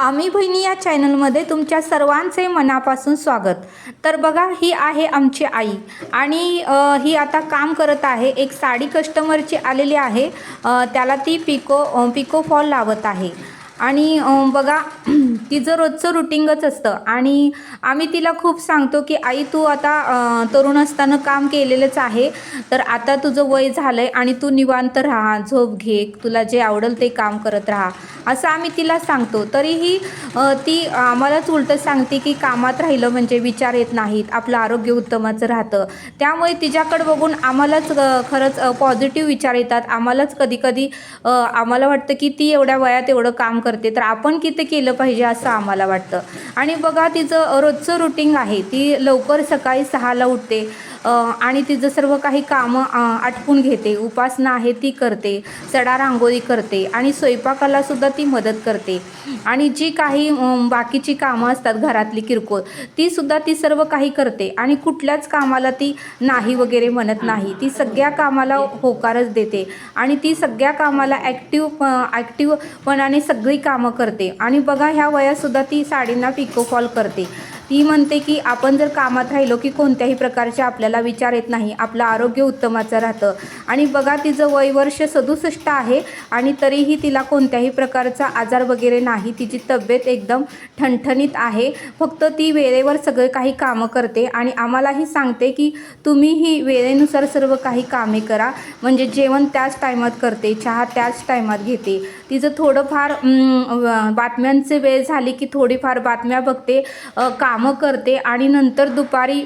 आम्ही बहिणी या चॅनलमध्ये तुमच्या सर्वांचे मनापासून स्वागत. तर बघा ही आहे आमची आई. आणि ही आता काम करत आहे. एक साडी कस्टमरची आलेली आहे. त्याला ती पिको पिको फॉल लावत आहे. आणि बघा तिचं रोजचं रुटीनच असतं. आणि आम्ही तिला खूप सांगतो की आई तू आता तरुण असताना काम केलेलंच आहे. तर आता तुझं वय झालं आहे आणि तू निवांत राहा. झोप घे. तुला जे आवडेल ते काम करत राहा. असं आम्ही तिला सांगतो. तरीही ती आम्हालाच उलटं सांगते की कामात राहिलं म्हणजे विचार येत नाहीत. आपलं आरोग्य उत्तमच राहतं. त्यामुळे तिच्याकडे बघून आम्हालाच खरंच पॉझिटिव्ह विचार येतात. आम्हालाच कधी कधी आम्हाला वाटतं की ती एवढ्या वयात एवढं काम करते. तर आपण किती केलं पाहिजे? असं असं आम्हाला वाटतं. आणि बघा तिचं रोजचं रुटीन आहे. ती लवकर सकाळी सहाला उठते. आणि तिचं सर्व काही कामं आटपून घेते. उपासना आहे ती करते. सडा रांगोळी करते. आणि स्वयंपाकाला सुद्धा ती मदत करते. आणि जी काही बाकीची कामं असतात घरातली किरकोळ ती सुद्धा ती सर्व काही करते. आणि कुठल्याच कामाला ती नाही वगैरे म्हणत नाही. ती सगळ्या कामाला होकारच देते. आणि ती सगळ्या कामाला ॲक्टिव ॲक्टिव्हपणाने सगळी कामं करते. आणि बघा ह्या वयातसुद्धा ती साडींना पिको फॉल करते. ती म्हणते की आपण जर कामात राहिलो की कोणत्याही प्रकारचे आपल्याला विचार येत नाही आपलं आरोग्य उत्तमाचं राहतं. आणि बघा तिचं वय वर्ष सदुसष्ट आहे आणि तरीही तिला कोणत्याही प्रकारचा आजार वगैरे नाही. तिची तब्येत एकदम ठणठणीत आहे. फक्त ती वेळेवर सगळे काही कामं करते आणि आम्हालाही सांगते की तुम्हीही वेळेनुसार सर्व काही कामे करा. म्हणजे जेवण त्याच टायमात करते चहा त्याच टायमात घेते. तिचं थोडंफार बातम्यांचे वेळ झाली की थोडीफार बातम्या बघते. काम कामं करते आणि नंतर दुपारी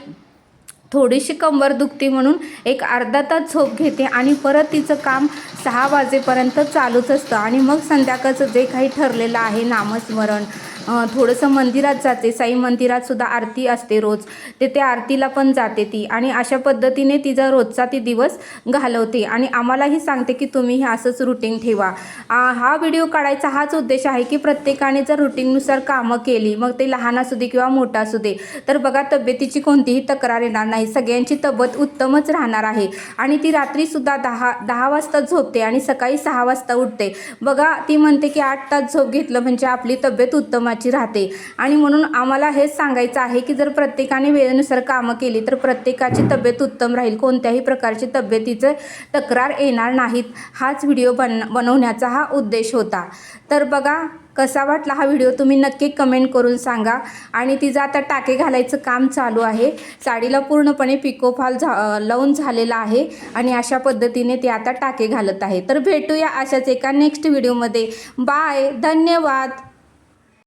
थोडीशी कंबर दुखते म्हणून एक अर्धा तास झोप घेते आणि परत तिचं काम सहा वाजेपर्यंत चालूच असतं. आणि मग संध्याकाळचं जे काही ठरलेलं आहे नामस्मरण थोडंसं मंदिरात जाते. साई मंदिरात सुद्धा आरती असते रोज. ते त्या आरतीला पण जाते ती. आणि अशा पद्धतीने तिचा रोजचा ती दिवस घालवते. आणि आम्हालाही सांगते की तुम्ही हे असंच रुटीन ठेवा. हा व्हिडिओ काढायचा हाच उद्देश आहे की प्रत्येकाने जर रुटीननुसार कामं केली मग ते लहान असू दे किंवा मोठा असू दे तर बघा तब्येतीची कोणतीही तक्रार येणार नाही. सगळ्यांची तब्येत उत्तमच राहणार आहे. आणि ती रात्रीसुद्धा दहा दहा वाजता झोपते आणि सकाळी सहा वाजता उठते. बघा ती म्हणते की आठ तास झोप घेतलं म्हणजे आपली तब्येत उत्तम आहे. कामाची राहते. आणि म्हणून आम्हाला हेच सांगायचं आहे की जर प्रत्येकाने वेळेनुसार कामं केली तर प्रत्येकाची तब्येत उत्तम राहील. कोणत्याही प्रकारची तब्येतीचं तक्रार येणार नाहीत. हाच व्हिडिओ बन बनवण्याचा हा उद्देश होता. तर बघा कसा वाटला हा व्हिडिओ? तुम्ही नक्की कमेंट करून सांगा. आणि तिचं आता टाके घालायचं काम चालू आहे. साडीला पूर्णपणे पिकोफॉल झा लावून झालेला आहे. आणि अशा पद्धतीने ते आता टाके घालत आहे. तर भेटूया अशाच एका नेक्स्ट व्हिडिओमध्ये बाय धन्यवाद.